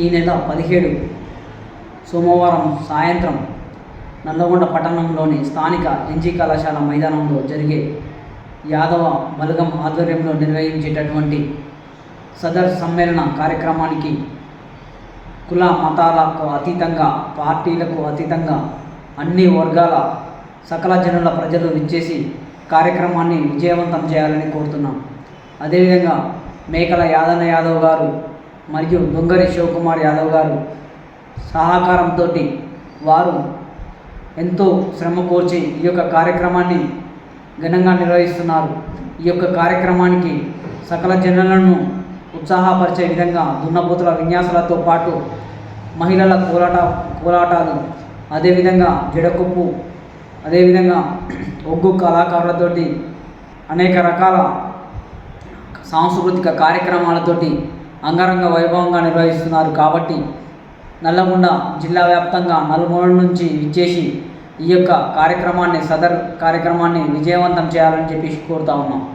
ఈ నెల పదిహేడు సోమవారం సాయంత్రం నల్లగొండ పట్టణంలోని స్థానిక ఎన్జీ కళాశాల మైదానంలో జరిగే యాదవ బలగం ఆధ్వర్యంలో నిర్వహించేటటువంటి సదర్ సమ్మేళన కార్యక్రమానికి కుల మతాలకు అతీతంగా పార్టీలకు అతీతంగా అన్ని వర్గాల సకల జనుల ప్రజలు విచ్చేసి కార్యక్రమాన్ని విజయవంతం చేయాలని కోరుతున్నాం. అదేవిధంగా మేకల యాదన్న యాదవ్ గారు మరియు దొంగరి శివకుమార్ యాదవ్ గారు సహకారంతో వారు ఎంతో శ్రమ కోర్చి ఈ యొక్క కార్యక్రమాన్ని ఘనంగా నిర్వహిస్తున్నారు. ఈ యొక్క కార్యక్రమానికి సకల జనులను ఉత్సాహపరిచే విధంగా దున్నపోతుల విన్యాసాలతో పాటు మహిళల కోలాట కోలాటాలు అదేవిధంగా జడకొప్పు అదేవిధంగా ఒగ్గు కళాకారులతోటి అనేక రకాల సాంస్కృతిక కార్యక్రమాలతోటి అంగరంగ వైభవంగా నిర్వహిస్తున్నారు కాబట్టి నల్లగొండ జిల్లా వ్యాప్తంగా నలుమూల నుంచి విచ్చేసి ఈ యొక్క కార్యక్రమాన్ని సదర్ కార్యక్రమాన్ని విజయవంతం చేయాలని చెప్పేసి కోరుతా ఉన్నాం.